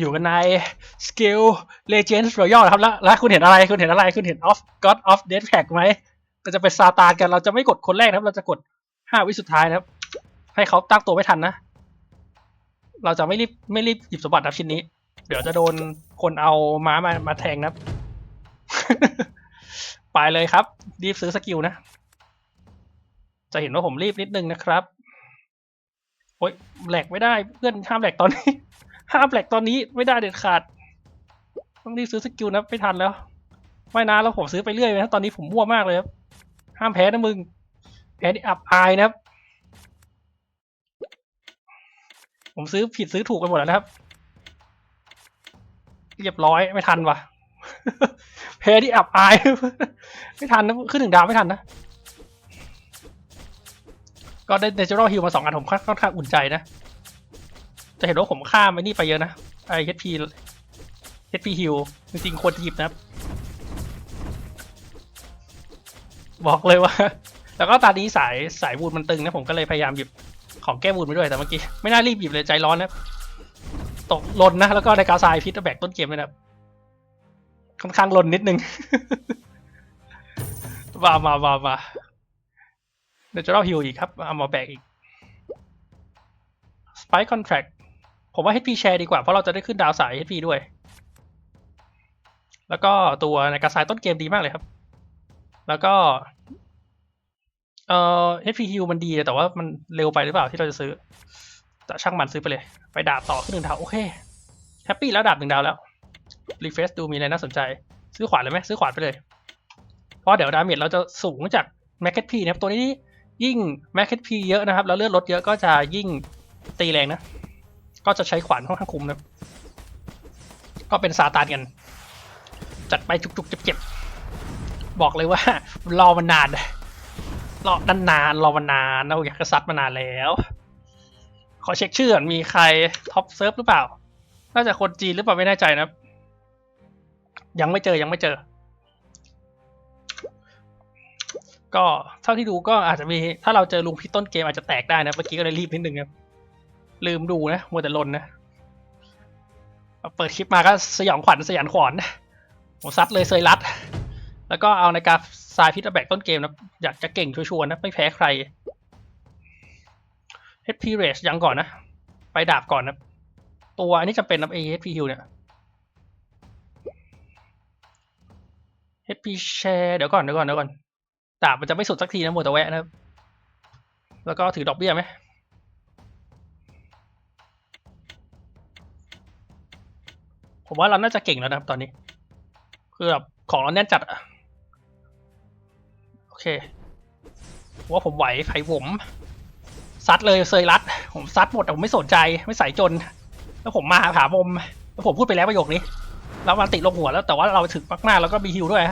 อยู่กันใน Skill Legends Royal นะครับแล้วแล้วคุณเห็นอะไรคุณเห็นอะไรคุณเห็น Off God of Death Pack ไหมก็จะเป็นซาตานกันเราจะไม่กดคนแรกนะครับ เราจะกดห้าวิสุดท้ายนะครับ ให้เขาตั้งตัวไม่ทันนะ เราจะไม่รีบไม่รีบหยิบสมบัตินะครับชิ้นนี้ เดี๋ยวจะโดนคนเอาม้ามามาแทงนะครับ ไปเลยครับ รีบซื้อสกิลนะ จะเห็นว่าผมรีบนิดนึงนะครับโอ๊ยแหลกไม่ได้เพื่อนห้ามแหลกตอนนี้ ห้ามแหลกตอนนี้ไม่ได้เด็ดขาด ต้องรีบซื้อสกิลนะไม่ทันแล้ว ไม่นานแล้วผมซื้อไปเรื่อยนะตอนนี้ผมมั่วมากเลยครับ ห้ามแพ้นะมึง แพ้ที่อับอายนะครับ ผมซื้อผิดซื้อถูกไปหมดแล้วนะครับ เรียบร้อยไม่ทันวะแพ้ที่อับอาย ไม่ทันนะขึ้นหนึ่งดาวไม่ทันนะ ก็ได้เนเจอรัลฮิลมาสองอันผมค่อนข้างอุ่นใจนะ จะเห็นว่าผมข้ามไอ้นี่ไปเยอะนะไอ HP HP Heal จริงๆควรจะหยิบนะครับ บอกเลยว่า แล้วก็ตอนนี้สายสายวูดมันตึงนะผมก็เลยพยายามหยิบของแก้วูดไปด้วยแต่เมื่อกี้ไม่น่ารีบหยิบเลยใจร้อนนะตกหลนนะแล้วก็ในกาซายพิษแบกต้นเกมเลยนะค่อนข้างหลนนิดนึงมามามามาเดี๋ยวจะเล่าฮิวอีกครับเอามาแบกอีก Spike Contract ผมว่า HP Share ดีกว่า เพราะเราจะได้ขึ้นดาวสาย HP ด้วย แล้วก็ตัวในกระสายต้นเกมดีมากเลยครับ แล้วก็เอ่อ HP Heal มันดีแต่ว่ามันเร็วไปหรือเปล่าที่เราจะซื้อแต่ช่างมันซื้อไปเลย ไปดาบต่อขึ้นหนึ่งดาวโอเคแฮปปี้แล้วดาบหนึ่งดาวแล้วรีเฟรชดูมีอะไรน่าสนใจ ซื้อขวานเลยไหมซื้อขวานไปเลย เพราะเดี๋ยวดาเมจเราจะสูงจากแมคเก็ตพีนะครับตัวนี้ยิ่งแมคเก็ตพีเยอะนะครับ แล้วเลือดลดเยอะก็จะยิ่งตีแรงนะ ก็จะใช้ขวานค่อนข้างคุ้มนะก็เป็นซาตานกัน จัดไปจุกๆเจ็บๆบอกเลยว่ารอมานานรอนานๆรอมานานเราอยากกระซัดมานานแล้ว ขอเช็คชื่อก่อนมีใครท็อปเซิร์ฟหรือเปล่า น่าจะคนจีนหรือเปล่าไม่แน่ใจนะ ยังไม่เจอยังไม่เจอ ก็เท่าที่ดูก็อาจจะมีถ้าเราเจอลุงพี่ต้นเกมอาจจะแตกได้นะเมื่อกี้ก็เลยรีบนิดนึงครับ ลืมดูนะมัวแต่ลนนะ เปิดคลิปมาก็สยองขวัญสยานขวัญผมซัดเลยเซยรัด แล้วก็เอาในกาฟทรายพิษแบกต้นเกมนะ อยากจะเก่งชัวร์ๆนะ ไม่แพ้ใคร HP Rage ยังก่อนนะ ไปดาบก่อนนะ ตัวอันนี้จำเป็นนะ HP Heal เนี่ย HP Share เดี๋ยวก่อนเดี๋ยวก่อนเดี๋ยวก่อนดาบมันจะไม่สุดสักทีนะหมดแต่แวะนะแล้วก็ถือดอกเบี้ยไหม ผมว่าเราน่าจะเก่งแล้วนะครับตอนนี้คือแบบของเราแน่นจัดอะโอเคว่าผมไหวไผผมซัดเลยเซยรัด ผมซัดหมดแต่ผมไม่สนใจไม่ใส่จน แล้วผมมาหาผมแล้วผมพูดไปแล้วประโยคนี้แล้วมันติดลงหัวแล้วแต่ว่าเราถึกมากๆแล้วก็มีฮิวด้วย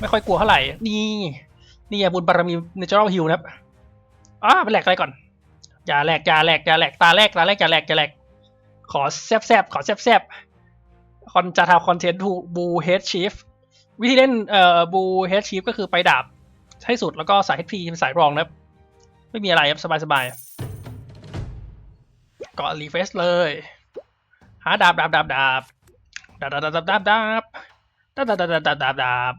ไม่ค่อยกลัวเท่าไหร่ นี่ นี่ไงบุญบารมีเนเจอรัลฮิลนะครับอ่าไปแหลกอะไรก่อนอย่าแหลกอย่าแหลกอย่าแหลกตาแรกตาแรกอย่าแหลกอย่าแหลกขอแซบแซบขอแซบแซบ คอนจะทำคอนเทนต์บูเฮดชีฟวิธีเล่นเอ่อบูเฮดชีฟก็คือไปดาบให้สุดแล้วก็สายเฮดพีเป็นสายรองนะครับ ไม่มีอะไรครับ สบายสบายก็รีเฟซเลย หาดาบดาบดาบดาบดาบดาบดาบดาบดาบดาบดาบดาบดาบดาบดาบดาบ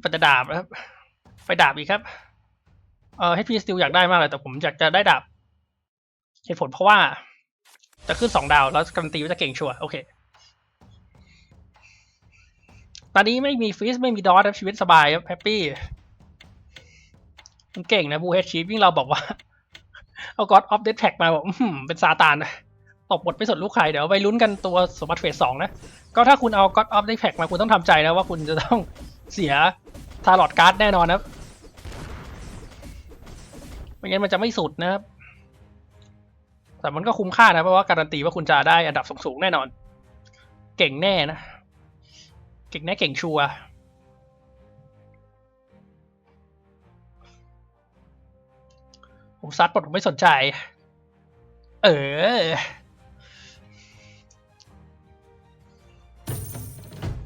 เป็นดาบครับ ไปดาบอีกครับเอ่อให้พีสติลอยากได้มากเลยแต่ผมอยากจะได้ดาบเหตุผลเพราะว่า จะขึ้นสองดาวแล้วการันตีว่าจะเก่งชัวร์โอเค ตอนนี้ไม่มีฟิสไม่มีดอสชีวิตสบายครับแฮปปี้มันเก่งนะบูเฮดชีฟยิ่งเราบอกว่า เอาก็อดออฟเด t แท็กมาบอกเป็นซาตานนะตบหมดไม่สนลูกใครเดี๋ยวไปลุ้นกันตัวสมบัติเฟสสองนะ ก็ถ้าคุณเอาก็อดออฟเด t แท็กมาคุณต้องทำใจนะว่าคุณจะต้องเสียทารอดการ์ดแน่นอนนะไม่งั้นมันจะไม่สุดนะครับ แต่มันก็คุ้มค่านะเพราะว่าการันตีว่าคุณจะได้อันดับสูงๆแน่นอน เก่งแน่นะ ก่งแน่เก่งชัวร์ผมซัดหมดผมไม่สนใจ เออ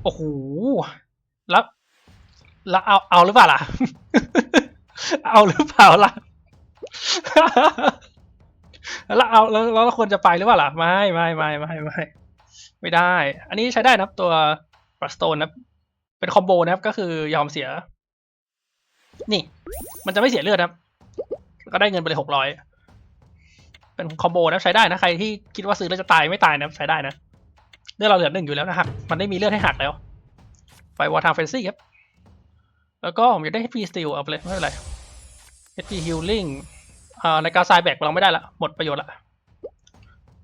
โอ้โห แล้ว แล้วเอา เอาหรือเปล่าล่ะ เอาหรือเปล่าล่ะ แล้วเอา แล้วเราควรจะไปหรือเปล่าล่ะ ไม่ ไม่ ไม่ ไม่ ไม่ ไม่ได้ อันนี้ใช้ได้นะตัว บรัสโตนนะเป็นคอมโบนะครับ ก็คือยอมเสีย นี่ มันจะไม่เสียเลือดนะครับ ก็ได้เงินไปเลยหกร้อยเป็นคอมโบนะใช้ได้นะใครที่คิดว่าซื้อแล้วจะตายไม่ตายนะใช้ได้นะเลือดเราเหลือหนึ่งอยู่แล้วนะหักมันไม่มีเลือดให้หักแล้วไปวอร์ทามเฟนซี่ครับ แล้วก็ผมจะได้ HP Steel เอาไปเลยไม่เป็นไร HP Healing อ่าในกาซายแบกเราไม่ได้ละหมดประโยชน์ละ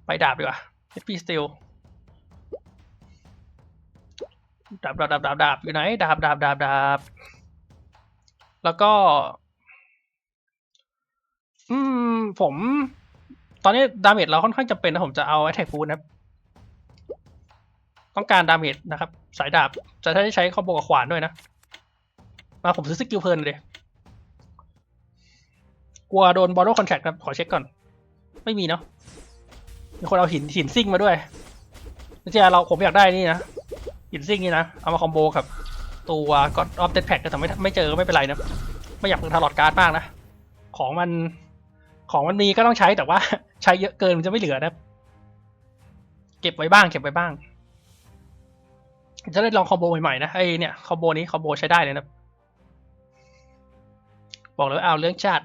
ไปดาบดีกว่า HP Steel ดาบดาบดาบดาบดาบอยู่ไหนดาบดาบดาบดาบแล้วก็ อืม ผม ตอนนี้ดาเมจเราค่อนข้างจำเป็นนะผมจะเอา Attack Boost นะต้องการดาเมจนะครับ สายดาบ จะได้ใช้คอมโบกับขวานด้วยนะ มาผมซื้อสกิลเพลินเลยกลัวโดนบอลโลคอนแทคครับขอเช็คก่อน ไม่มีเนาะมีคนเอาหินหินซิ่งมาด้วยไม่ใช่เราผมอยากได้นี่นะ หินซิ่งนี่นะ เอามาคอมโบกับ ตัวก็อออฟเดดแพ็กแต่ไม่ไม่เจอก็ไม่เป็นไรนะ ไม่อยากเพิ่งทาร์ลอดการ์ดมากนะ ของมันของมันมีก็ต้องใช้แต่ว่า ใช้เยอะเกินมันจะไม่เหลือนะ เก็บไว้บ้าง เก็บไว้บ้าง จะได้ลองคอมโบใหม่ๆนะไอเนี่ยคอมโบนี้คอมโบใช้ได้เลยนะ บอกเลยว่าเอาเรื่องชาติ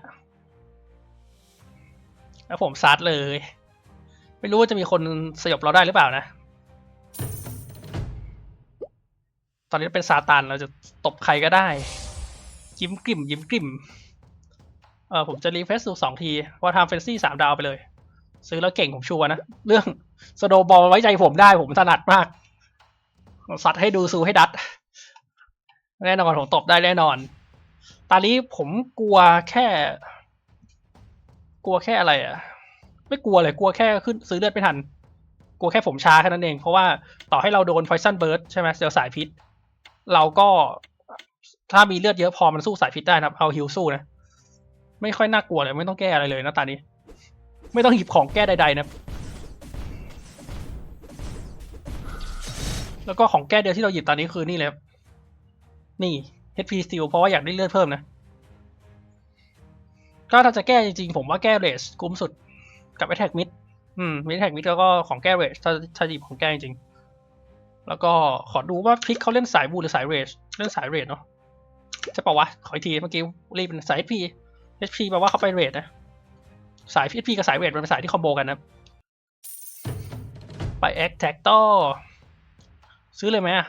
แล้วผมซัดเลย ไม่รู้ว่าจะมีคนสยบเราได้หรือเปล่านะ ตอนนี้เป็นซาตานเราจะตบใครก็ได้ ยิ้มกลิ่ม ยิ้มกลิ่มเออผมจะรีเฟซดูสองที ว่าทำเฟนซี่สามดาวไปเลย ซื้อแล้วเก่งผมชัวร์นะ เรื่องสโนบอลไว้ใจผมได้ผมถนัดมากสัตว์ให้ดูซูให้ดัด แน่นอนผมตบได้แน่นอน ตอนนี้ผมกลัวแค่ กลัวแค่อะไรอะ ไม่กลัวเลยกลัวแค่ขึ้นซื้อเลือดไม่ทัน กลัวแค่ผมช้าแค่นั้นเอง เพราะว่าต่อให้เราโดน poison bird ใช่ไหมเจอสายพิษ เราก็ถ้ามีเลือดเยอะพอมันสู้สายพิษได้นะครับ เอาฮิวสู้นะ ไม่ค่อยน่ากลัวเลย ไม่ต้องแก้อะไรเลยนะตอนนี้ ไม่ต้องหยิบของแก้ใดๆนะ แล้วก็ของแก้เดียวที่เราหยิบตอนนี้คือนี่เลยนี่ HP Steel เพราะว่าอยากได้เลือดเพิ่มนะ ถ้าจะแก้จริงๆ ผมว่าแก้เรสคุ้มสุดกับ Attack Mid อืม Attack Mid แล้วก็ของแก้เรสถ้าถ้าหยิบของแก้จริงๆ แล้วก็ขอดูว่าพลิกเขาเล่นสายบูหรือสายเรสเล่นสายเรสเนาะใช่ปะวะ ขออีกทีเมื่อกี้รีบเป็นสาย HP HP แปลว่าเขาไปเรสนะ สาย HP กับสายเรสมันเป็นสายที่คอมโบกันนะ ไป Attack ต่อซื้อเลยไหมอะ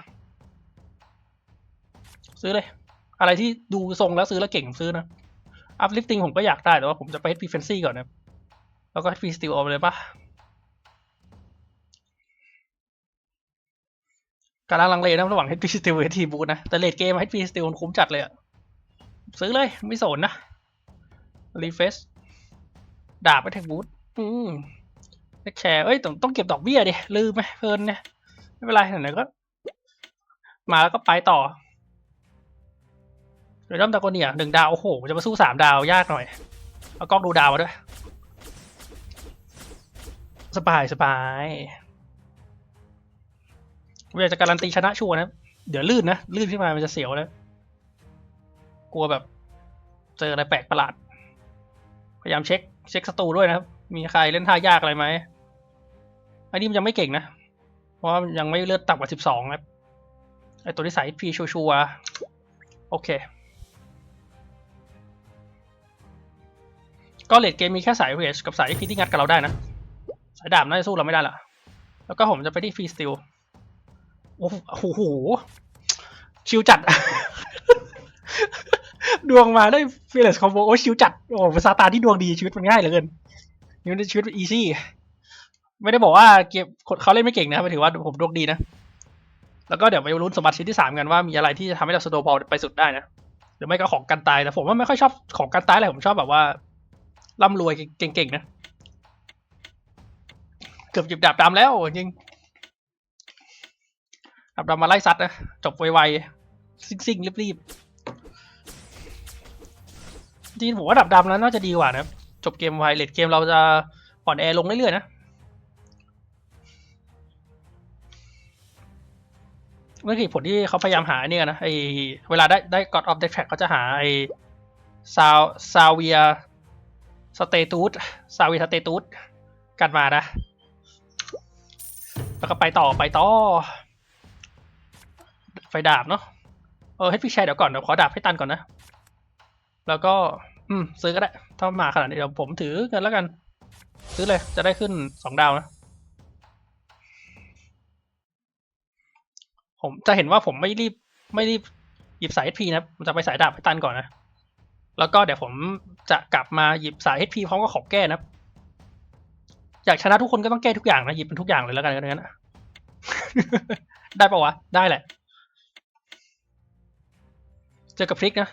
ซื้อเลย อะไรที่ดูทรงแล้วซื้อแล้วเก่งผมซื้อนะอัพลิฟติ้งผมก็อยากได้แต่ว่าผมจะไป HP Fancy ก่อนนะ แล้วก็ HP Steel เอาไปเลยปะ กำลังลังเลนะระหว่าง HP Steel กับ HP Boot นะ แต่เลดเกม HP Steel มันคุ้มจัดเลยอะซื้อเลย ไม่สนนะ รีเฟซดาบไปแท็กบูทอืมเล็กแชร์เอ้ยต้องต้องเก็บดอกเบี้ยดิลืมไหมเพลินเนี่ย ไม่เป็นไรไหนๆก็ มาแล้วก็ไปต่อเดี๋ยวเริ่มตะโกนเนี่ยหนึ่งดาว โอ้โห จะมาสู้สามดาวยากหน่อย เอากล้องดูดาวมาด้วย สบายสบาย ผมอยากจะการันตีชนะชัวร์นะ เดี๋ยวลื่นนะ ลื่นขึ้นมามันจะเสียวนะ กลัวแบบ เจออะไรแปลกประหลาด พยายามเช็ค เช็คสตูด้วยนะครับ มีใครเล่นท่ายากอะไรไหมอันนี้มันยังไม่เก่งนะ เพราะยังไม่เลือดต่ำกว่าสิบสองครับไอตัวที่ใส่พีชัวร์โอเค ก็เลดเกมมีแค่สายเวชกับสายพีที่งัดกับเราได้นะ สายดาบน่าจะสู้เราไม่ได้ละแล้วก็ผมจะไปที่ฟรีสติล โอ้โห ชิวจัด ดวงมาได้ฟีเลสคอมโบโอ้ชิวจัด โอ้เป็นซาตาที่ดวงดีชีวิตมันง่ายเหลือเกินชีวิตชีวิตอีซี่ ไม่ได้บอกว่าเกมเขาเล่นไม่เก่งนะหมายถึงว่าผมดวงดีนะ แล้วก็เดี๋ยวไปลุ้นสมบัติชิ้นที่สามกันว่ามีอะไรที่จะทำให้เราสโตบอลไปสุดได้นะหรือไม่ก็ของกันตายแต่ผมว่าไม่ค่อยชอบของกันตายอะไรผมชอบแบบว่าร่ำรวยเก่งๆนะ เกือบหยิบดาบดำแล้วจริง ดาบดำมาไล่ซัดนะจบไวๆซิ่งๆรีบๆจริงผมว่าดาบดำแล้วน่าจะดีกว่านะจบเกมไวเลดเกมเราจะอ่อนแอลงเรื่อยๆนะเมื่อกี้ผลที่เขาพยายามหาเนี่ยนะไอเวลาได้ได้กดออฟเด t แท็กเขาจะหาไอซาวซาเวียสเตตูสซาเวียสเตตูสกันมานะ แล้วก็ไปต่อไปต่อ ไฟดาบเนาะเออให้พี่แชร์เดี๋ยวก่อนเดี๋ยวขอดาบให้ตันก่อนนะ แล้วก็ อืม ซื้อก็ได้ ถ้ามาขนาดนี้เดี๋ยวผมถือเงินแล้วกัน ซื้อเลย จะได้ขึ้นสองดาวนะ ผมจะเห็นว่าผมไม่รีบไม่รีบหยิบสาย HP นะผมจะไปสายดาบให้ตันก่อนนะ แล้วก็เดี๋ยวผมจะกลับมาหยิบสาย HP พร้อมกับของแก้นะอยากชนะทุกคนก็ต้องแก้ทุกอย่างนะหยิบเป็นทุกอย่างเลยแล้วกันงั้นนะได้ปะวะ ได้แหละ เจอกับพริกนะ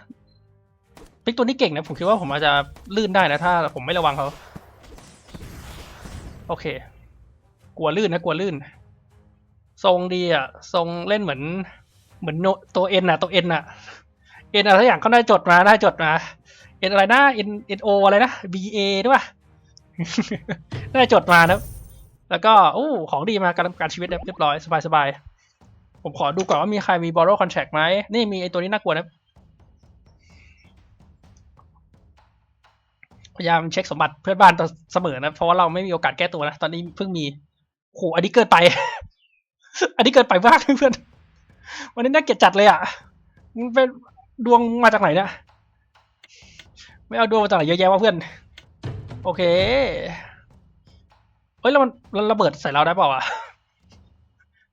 พริกตัวนี้เก่งนะ ผมคิดว่าผมอาจจะลื่นได้นะ ถ้าผมไม่ระวังเขา โอเค กลัวลื่นนะ กลัวลื่น ทรงดีอะ ทรงเล่นเหมือน เหมือนโตัวเอ็นอะ ตัวเอ็นอะ เอ็นอะไรอย่างเขาได้จดมา ได้จดมา เอ็นอะไรนะเอ็นเอ็นโออะไรนะ B A ด้วยป่ะได้จดมานะแล้วก็โอ้ของดีมาการการชีวิตเรียบร้อย สบายสบายผมขอดูก่อนว่ามีใครมี borrow contract ไหม นี่มีไอตัวนี้น่ากลัวนะ พยายามเช็คสมบัติเพื่อนบ้านตอนเสมอนะเพราะว่าเราไม่มีโอกาสแก้ตัวนะตอนนี้เพิ่งมีโหอันนี้เกินไป อันนี้เกินไปมากเพื่อนวันนี้น่าเกลียดจัดเลยอะมันเป็นดวงมาจากไหนเนี่ยไม่เอาดวงมาจากไหนเยอะแยะวะเพื่อน โอเคเฮ้ยแล้วมันระเบิดใส่เราได้เปล่าวะ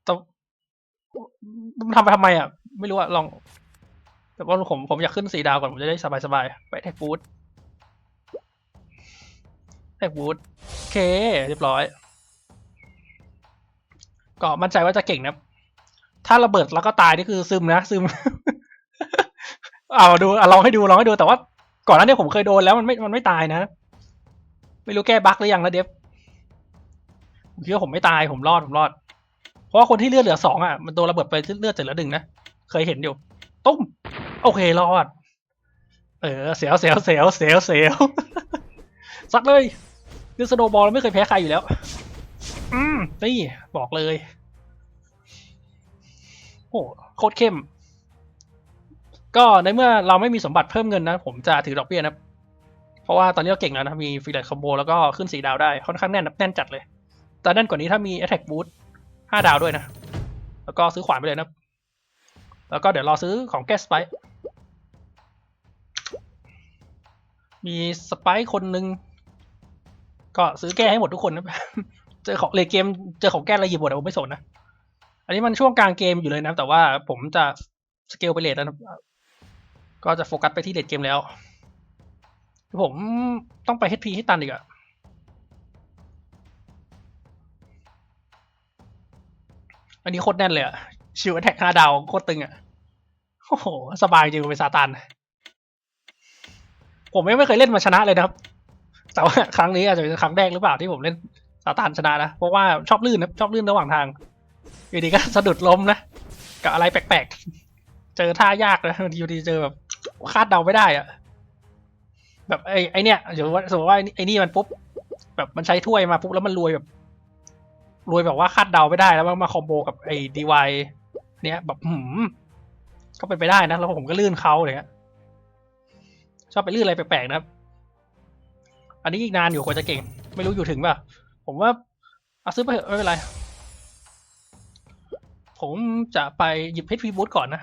แต่มันทำไปทำไมอะ ไม่รู้อะลองแต่ว่าผมผมอยากขึ้นสีดาวก่อนผมจะได้สบายสบายๆไปแท็กฟูด แท็กฟูดโอเค เรียบร้อย ก็มั่นใจว่าจะเก่งนะ ถ้าระเบิดแล้วก็ตายนี่คือซึมนะซึม เอาดูลองให้ดูลองให้ดูแต่ว่าก่อนหน้านี้ผมเคยโดนแล้วมันไม่มันไม่ตายนะ ไม่รู้แก้บั๊กหรือยังนะเดฟผมคิดว่าผมไม่ตายผมรอดผมรอด เพราะว่าคนที่เลือดเหลือสองอะมันโดนระเบิดไปเลือดเจ็ดเหลือหนึ่งนะเคยเห็นอยู่ตุ้มโอเครอด เออเสียวเสียวเสียวเสียวเสียว ซัดเลยเรื่องสโนบอลเราไม่เคยแพ้ใครอยู่แล้ว อืมนี่บอกเลย โอ้โคตรเข้ม ก็ในเมื่อเราไม่มีสมบัติเพิ่มเงินนะ ผมจะถือดอกเบี้ยนะ เพราะว่าตอนนี้เราเก่งแล้วนะ มีฟรีแลนซ์คอมโบแล้วก็ขึ้นสีดาวได้ ค่อนข้างแน่นแน่นจัดเลย แต่แน่นกว่านี้ถ้ามี Attack Boost ห้าดาวด้วยนะ แล้วก็ซื้อขวานไปเลยนะ แล้วก็เดี๋ยวรอซื้อของแก๊สไปมีสไปค์คนหนึ่ง ก็ซื้อแก้ให้หมดทุกคนนะ เจอของเลยเกมเจอของแก้อะไรหยิบหมดผมไม่สนนะ อันนี้มันช่วงกลางเกมอยู่เลยนะ แต่ว่าผมจะสเกลไปเลทแล้วนะก็จะโฟกัสไปที่เลทเกมแล้ว ผมต้องไป HP ให้ตันอีกอะอันนี้โคตรแน่นเลยอะชิวแท็กห้าดาวโคตรตึงอะโอ้โห สบายจริงเป็นซาตานผมยังไม่เคยเล่นมาชนะเลยนะครับ แต่ว่าครั้งนี้อาจจะเป็นครั้งแรกหรือเปล่าที่ผมเล่นซาตานชนะนะ เพราะว่าชอบลื่นนะชอบลื่นระหว่างทางอยู่ดีก็สะดุดล้มนะ กับอะไรแปลกๆ เจอท่ายากนะบางทีอยู่ดีเจอแบบคาดเดาไม่ได้อะแบบไอ้ไอเนี้ยเดี๋ยวว่าสมมติว่าไอ้นี่มันปุ๊บแบบมันใช้ถ้วยมาปุ๊บแล้วมันรวยแบบรวยแบบว่าคาดเดาไม่ได้แล้วมันมาคอมโบกับไอ้ดีวเนี้ยแบบหืมก็เป็นไปได้นะแล้วผมก็ลื่นเขาเลยฮะชอบไปลื่นอะไรแปลกๆนะครับ อันนี้อีกนานอยู่กว่าจะเก่ง ไม่รู้อยู่ถึงป่ะ ผมว่าเอาซื้อไปเถอะไม่เป็นไร ผมจะไปหยิบ HP Boost ก่อนนะ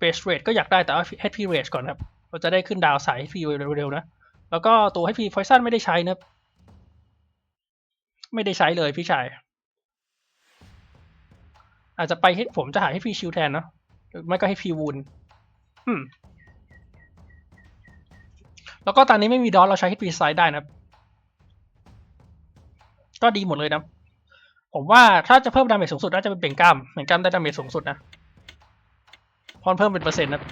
Base Rate ก็อยากได้แต่ว่า HP Rate ก่อนครับ เราจะได้ขึ้นดาวสาย HP เร็วๆนะ แล้วก็ตัว HP Poison ไม่ได้ใช้นะ ไม่ได้ใช้เลยพี่ชาย อาจจะไปผมจะหา HP Shield แทนเนอะไม่ก็ HP Wound อืม แล้วก็ตอนนี้ไม่มีดอทเราใช้ HP Size ได้นะก็ดีหมดเลยนะ ผมว่าถ้าจะเพิ่มดาเมจสูงสุดน่าจะเป็นเบ่งกล้ามเบ่งกล้ามได้ดาเมจสูงสุดนะพราะมันเพิ่มเป็นเปอร์เซ็นต์นะ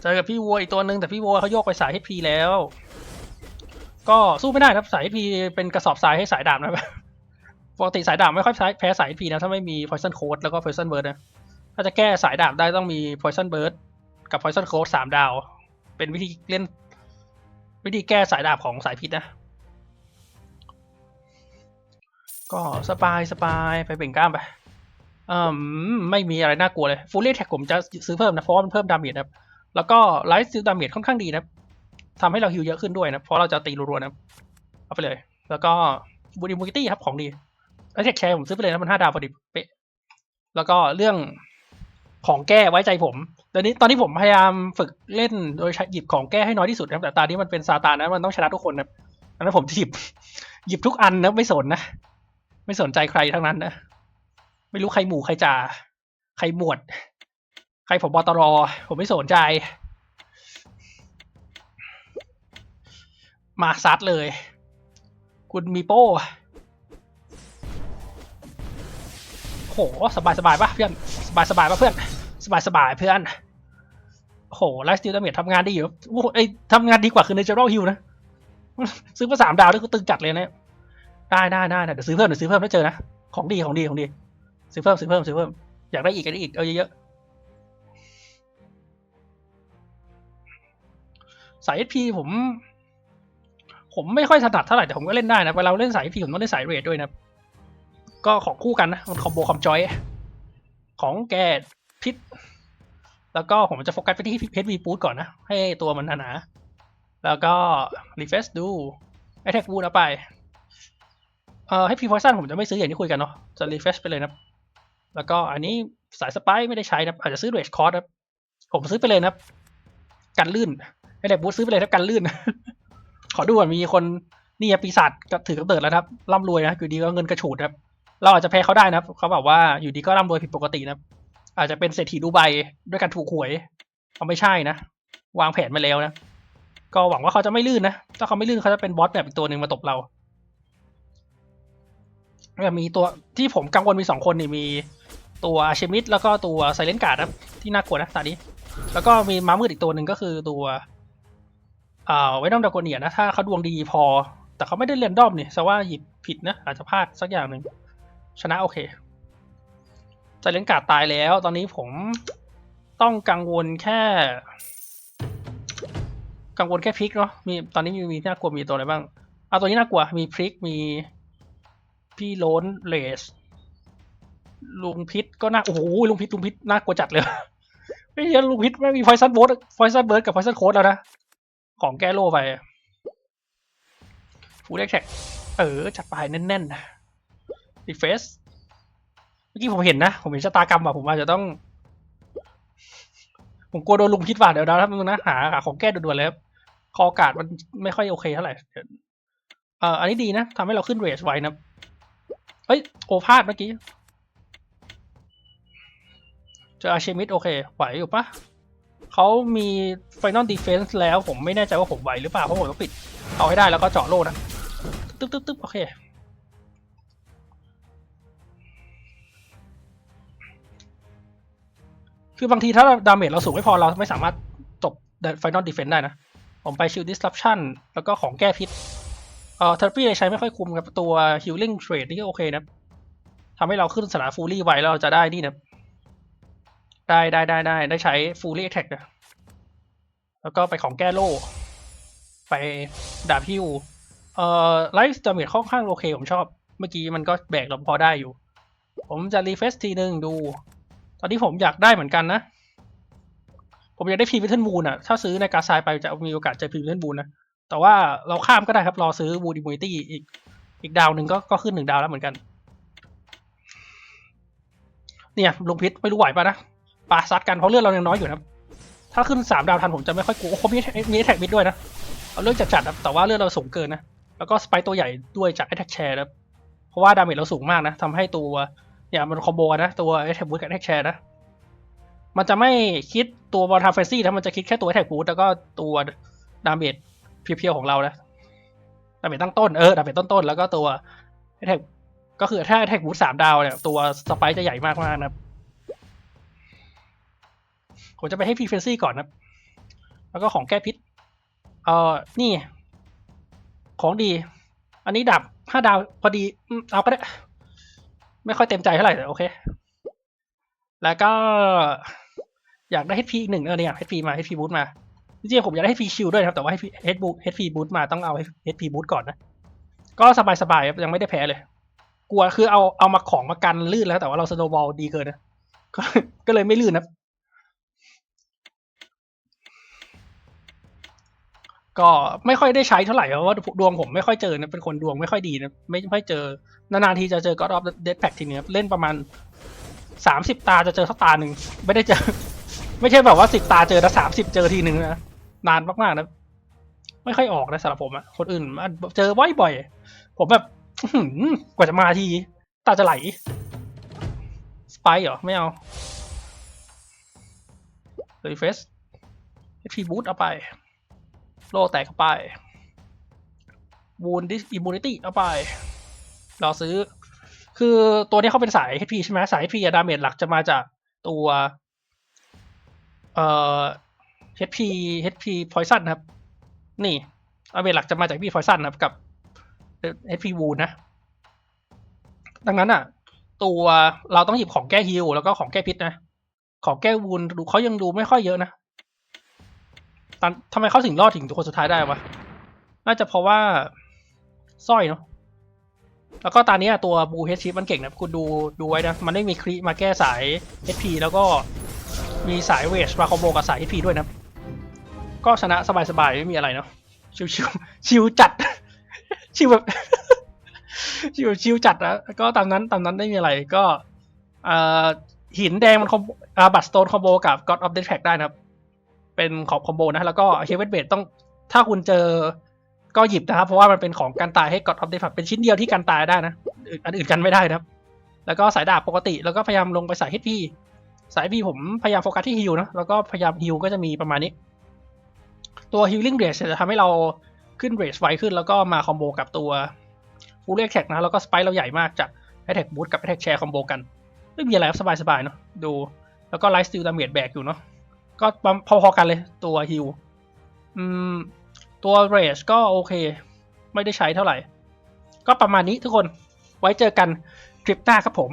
เจอกับพี่วัวอีกตัวหนึ่งแต่พี่วัวเขาโยกไปสาย HP แล้ว ก็สู้ไม่ได้นะครับสาย HP เป็นกระสอบทรายให้สายดาบนะปกติสายดาบไม่ค่อยแพ้สาย HP นะถ้าไม่มี Poison Coat แล้วก็ Poison Burst นะถ้าจะแก้สายดาบได้ต้องมี Poison Burst กับ Poison Coat สามดาว เป็นวิธีเล่น วิธีแก้สายดาบของสายพิษนะ ก็สบายสบายไปเบ่งกล้ามไปอืมไม่มีอะไรน่ากลัวเลยฟูลี่แท็กผมจะซื้อเพิ่มนะเพราะว่ามันเพิ่มดาเมจนะครับ แล้วก็ไลฟ์ซิลดาเมจค่อนข้างดีนะทำให้เราฮิวเยอะขึ้นด้วยนะ เพราะเราจะตีรัวๆนะเอาไปเลย แล้วก็บูดิมูกิตี้ครับของดีไอเทคแชร์ผมซื้อไปเลยนะมันห้าดาวพอดีเป๊ะแล้วก็เรื่อง ของแก้ไว้ใจผมตอนนี้ตอนนี้ผมพยายามฝึกเล่นโดยหยิบของแก้ให้น้อยที่สุดนะแต่ตานี้มันเป็นซาตานนะมันต้องชนะทุกคนนะอันนั้นผมจะหยิบ หยิบทุกอันนะไม่สนนะไม่สนใจใครทั้งนั้นนะไม่รู้ใครหมู่ใครจ่าใครหมวด ใครผมบอตรอ ผมไม่สนใจ มาซัดเลย คุณมีโป้ โหสบายสบายๆปะเพื่อนสบายสบายๆปะเพื่อนสบายสบายเพื่อนโหไลฟ์สติลดาเมจทำงานดีอยู่โอ้โหไอทำงานดีกว่าคือในเจอรัลฮิวนะซื้อมาสามดาวนี่ก็ตึงจัดเลยนะได้ได้ได้ได้เดี๋ยวซื้อเพิ่มเดี๋ยวซื้อเพิ่มถ้าเจอนะของดีของดีของดี ซื้อเพิ่มซื้อเพิ่มซื้อเพิ่มอยากได้อีกก็ได้อีกเอาเยอะๆสาย SP ผม ผมไม่ค่อยถนัดเท่าไหร่แต่ผมก็เล่นได้นะเวลาเล่นสาย SP ผมต้องเล่นสายเรดด้วยนะ ก็ของคู่กันนะ มันคอมโบคอมจอย ของแกพิษ แล้วก็ผมจะโฟกัสไปที่เพชรวีปูดก่อนนะ ให้ตัวมันหนาแล้วก็รีเฟซดูไอแท็กบูดเอาไป เอ่อให้พีพอยซันผมจะไม่ซื้ออย่างที่คุยกันเนาะ จะรีเฟซไปเลยนะ แล้วก็อันนี้สายสไปไม่ได้ใช้นะ อาจจะซื้อเรชคอร์สครับ ผมซื้อไปเลยนะ กันลื่นไอแท็กบูดซื้อไปเลยครับกันลื่น ขอดูก่อนมีคนนี่ปีศาจถือกระเติดแล้วครับร่ำรวยนะอยู่ดีก็เงินกระฉูดครับ เราอาจจะแพ้เขาได้นะครับเขาบอกว่าอยู่ดีก็ร่ำรวยผิดปกตินะอาจจะเป็นเศรษฐีดูไบด้วยการถูกหวยเขาไม่ใช่นะ วางแผนมาแล้วนะ ก็หวังว่าเขาจะไม่ลื่นนะ ถ้าเขาไม่ลื่นเขาจะเป็นบอสแบบอีกตัวหนึ่งมาตบเราแล้วมีตัวที่ผมกังวลมีสองคนนี่มีตัวอาเชมิดแล้วก็ตัวไซเลนการ์ดนะที่น่ากลัวนะตอนนี้ แล้วก็มีม้ามืดอีกตัวหนึ่งก็คือตัวอ่าไว้ดอมดากเนียนะถ้าเขาดวงดีพอ แต่เขาไม่ได้เรียนดอมนี่แสดงว่าหยิบผิดนะอาจจะพลาดสักอย่างหนึ่ง ชนะโอเคไซเลนการ์ดตายแล้ว ตอนนี้ผมต้องกังวลแค่ กังวลแค่พริกเนาะมีตอนนี้มีมีน่ากลัวมีตัวอะไรบ้างเอาตัวนี้น่ากลัวมีพริกมีพี่โลนเลสลุงพิษก็น่าโอ้โหลุงพิษลุงพิษน่ากลัวจัดเลยไม่ใช่ลุงพิษไม่มีไฟซันโบสไฟซันเบิร์ดกับไฟซันโค้ดแล้วนะของแก้โลไปฟูเล็กแท็กเออจัดไปแน่นๆนะ รีเฟสเมื่อกี้ผมเห็นนะ ผมเห็นชะตากรรมอะผมอาจจะต้อง ผมกลัวโดนลุงพิษว่าเดี๋ยวนะครับมึงนะหาหาของแก้ด่วนๆเลยครับคออากาศมันไม่ค่อยโอเคเท่าไหร่เอ่ออันนี้ดีนะทำให้เราขึ้นเรสไว้นะเฮ้ยโอพาดเมื่อกี้เจออาเชมิดโอเคไหวอยู่ปะเขามี Final Defense แล้ว ผมไม่แน่ใจว่าผมไหวหรือเปล่าเพราะผมต้องปิด เอาให้ได้แล้วก็เจาะโล่นะตึ๊บตึ๊บตึ๊บโอเค คือบางทีถ้าดาเมจเราสูงไม่พอเราไม่สามารถจบ Final Defense ได้นะ ผมไป Shield Disruption แล้วก็ของแก้พิษเอ่อ Therapy ใช้ไม่ค่อยคุ้มครับตัว Healing Trade นี่ก็โอเคนะทำให้เราขึ้นสนาม Fully ไวแล้วเราจะได้นี่นะได้ได้ได้ได้ได้ใช้ Fully Attack นะแล้วก็ไปของแก้โล่ไปดาบฮิวเอ่อไลฟ์ดาเมจค่อนข้างโอเคผมชอบ เมื่อกี้มันก็แบกเราพอได้อยู่ ผมจะรีเฟซทีหนึ่งดู อนนี้ผมอยากได้เหมือนกันนะ ผมอยากได้พีวิทเทนบูนอะถ้าซื้อในกาซายไปจะมีโอกาสเจอพีวิทเทนบูนนะ แต่ว่าเราข้ามก็ได้ครับ รอซื้อบูดิมูตี้อีกอีกดาวหนึ่งก็ก็ขึ้นหนึ่งดาวแล้วเหมือนกัน เนี่ยลงพิษไม่รู้ไหวปะนะปาซัดกันเพราะเลือดเรายังน้อยอยู่นะถ้าขึ้นสามดาวทันผมจะไม่ค่อยกลัวโอ้โหมีมีแท็กมิดด้วยนะเอาเรื่องจัดๆนะแต่ว่าเลือดเราสูงเกินนะแล้วก็สไปตัวใหญ่ด้วยจากไอแท็กแชร์นะเพราะว่าดาเมจเราสูงมากนะทำให้ตัว เนี่ยมันคอมโบกันนะ ตัวไอแท็กบูทกับไอแท็กแชร์นะ มันจะไม่คิดตัวบอลทาเฟซี่นะ มันจะคิดแค่ตัวไอแท็กบูทแล้วก็ตัวดาเมจเพียวๆของเรานะดาเมจตั้งต้นเออดาเมจต้นๆแล้วก็ตัวไอแท็กก็คือถ้าไอแท็กบูทสามดาวเนี่ยตัวสไปจะใหญ่มากๆนะครับผมจะไปให้พีเฟนซี่ก่อนนะแล้วก็ของแก้พิษเอ่อนี่ ของดี อันนี้ดับห้าดาวพอดีเอาก็ได้ ไม่ค่อยเต็มใจเท่าไหร่แต่โอเค แล้วก็อยากได้ HP อีกหนึ่งเออเนี่ย HP มา HP boost มาจริงๆผมอยากได้ HP shield ด้วยนะครับ แต่ว่า HP HP boost มาต้องเอา HP boost ก่อนนะ ก็สบายๆยังไม่ได้แพ้เลย กลัวคือเอาเอามาของมากันลื่นแล้วแต่ว่าเราสโนบอลดีเกินนะก็เลยไม่ลื่นนะ ก็ไม่ค่อยได้ใช้เท่าไหร่เพราะว่าดวงผมไม่ค่อยเจอนะเป็นคนดวงไม่ค่อยดีนะไม่ค่อยเจอนานๆทีจะเจอ God of Death Pack ทีนึงเล่นประมาณสามสิบตาจะเจอสักตาหนึ่งไม่ได้เจอ ไม่ใช่แบบว่าสิบตาเจอแต่สามสิบเจอทีหนึ่งนะนานมากๆนะไม่ค่อยออกนะสำหรับผมอะคนอื่นมันเจอบ่อยๆผมแบบกว่าจะมาทีตาจะไหลสไปเหรอไม่เอารีเฟสพีบูทเอาไป โลแตกเข้าไปวูนดิสอิมมูนิตี้เอาไปรอซื้อ คือตัวนี้เขาเป็นสาย HP ใช่ไหมสาย HP อะดาเมจหลักจะมาจากตัวเอ่อ HP HP Poison ครับ นี่ดาเมจหลักจะมาจาก HP Poison ครับกับ HP Wound นะ ดังนั้นอะ ตัวเราต้องหยิบของแก้ฮิลแล้วก็ของแก้พิษนะ ของแก้วูนดูเขายังดูไม่ค่อยเยอะนะ ตอนทำไมเขาถึงรอดถึงคนสุดท้ายได้วะ น่าจะเพราะว่าสร้อยเนาะ แล้วก็ตอนนี้ตัวบูเฮดชิปมันเก่งนะคุณดูดูไว้นะ มันไม่มีคลิมาแก้สาย HP แล้วก็มีสายเวชมาคอมโบกับสาย HP ด้วยนะ ก็ชนะสบายๆ ไม่มีอะไรเนาะ ชิวชิวๆชิวจัด ชิวแบบ ชิวชิวจัดนะ ก็ตามนั้นตามนั้นไม่มีอะไรก็หินแดงมันคอมอาบัตสโตนคอมโบกับ God of Death Pack ได้นะครับ เป็นของคอมโบนะ แล้วก็เฮเวนเบดต้องถ้าคุณเจอก็หยิบนะครับ เพราะว่ามันเป็นของการตายให้ God of Death Pack เป็นชิ้นเดียวที่การตายได้นะอันอื่นกันไม่ได้นะครับ แล้วก็สายดาบปกติ แล้วก็พยายามลงไปสาย HP สาย HP ผมพยายามโฟกัสที่ฮิลนะแล้วก็พยายามฮิลก็จะมีประมาณนี้ ตัว healing rate จะทำให้เราขึ้น rate ไวขึ้น แล้วก็มาคอมโบกับตัวฟูลเรกแท็กนะแล้วก็สไปเราใหญ่มากจากแอทแท็กบูทกับแอทแท็กแชร์คอมโบกันไม่มีอะไรสบายๆเนาะดู แล้วก็ไลฟ์สติลดาเมจแบกอยู่เนาะ ก็พอๆกันเลยตัวฮิลอืมตัวเรชก็โอเค ไม่ได้ใช้เท่าไหร่ ก็ประมาณนี้ทุกคนไว้เจอกันคลิปหน้าครับผม